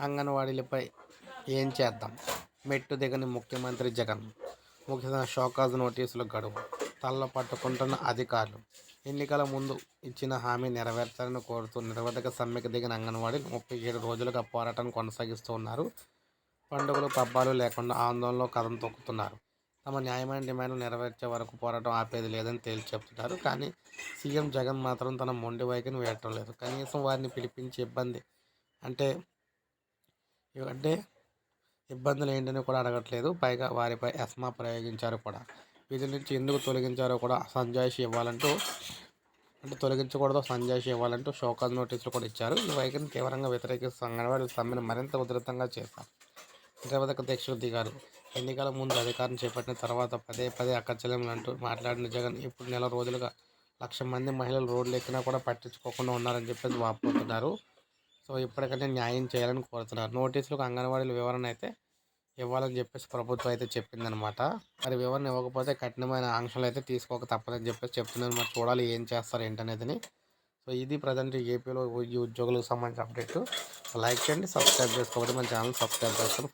అంగన్వాడీలపై ఏం చేద్దాం? మెట్టు దిగని ముఖ్యమంత్రి జగన్. ముఖ్యంగా షోకాజ్ నోటీసులు గడువు. తల్ల పట్టుకుంటున్న అధికారులు. ఎన్నికల ముందు ఇచ్చిన హామీ నెరవేర్చాలని కోరుతూ నిరవధిక సమ్మెకు దిగిన అంగన్వాడీ ముప్పై ఏడు రోజులుగా పోరాటం కొనసాగిస్తూ ఉన్నారు. పండుగలు పబ్బాలు లేకుండా ఆందోళనలో కథం తొక్కుతున్నారు. తమ న్యాయమైన డిమాండ్లు నెరవేర్చే వరకు పోరాటం ఆపేది లేదని తేల్చి చెప్తున్నారు. కానీ సీఎం జగన్ మాత్రం తన మొండి వైఖరిని వేయటం లేదు. కనీసం వారిని పిలిపించే ఇబ్బంది అంటే అంటే ఇబ్బందులు ఏంటని కూడా అడగట్లేదు. పైగా వారిపై ఎస్మా ప్రయోగించారు కూడా. వీటి నుంచి ఎందుకు తొలగించారో కూడా సంజాయిషి ఇవ్వాలంటూ అంటే తొలగించకూడదు సంజాయిషి ఇవ్వాలంటూ షోకాజ్ నోటీసులు కూడా ఇచ్చారు. ఈ వైఖరిని తీవ్రంగా వ్యతిరేకిస్తూ అంగన్వాడీ సమ్మెను మరింత ఉధృతంగా చేశారు. నిరవధక దీక్షలు దిగారు. ఎన్నికల ముందు అధికారం చేపట్టిన తర్వాత పదే పదే అక్కచెల్లెములు అంటూ మాట్లాడిన జగన్ ఇప్పుడు నెల రోజులుగా లక్ష మంది మహిళలు రోడ్లు ఎక్కినా కూడా పట్టించుకోకుండా ఉన్నారని చెప్పేసి వాపోతున్నారు. సో ఇప్పటికంటే న్యాయం చేయాలని కోరుతున్నారు. నోటీసులకు అంగన్వాడీల వివరణ అయితే ఇవ్వాలని చెప్పేసి ప్రభుత్వం అయితే చెప్పిందనమాట. మరి వివరణ ఇవ్వకపోతే కఠినమైన ఆంక్షలు అయితే తీసుకోక తప్పదని చెప్పేసి చెప్తున్నారు. మరి చూడాలి ఏం చేస్తారు ఏంటనేది సో ఇది ప్రజెంట్ ఏపీలో ఈ ఉద్యోగులకు సంబంధించిన అప్డేట్. లైక్ చేయండి సబ్స్క్రైబ్ చేసుకోవాలి మన ఛానల్ సబ్స్క్రైబ్ చేసుకొని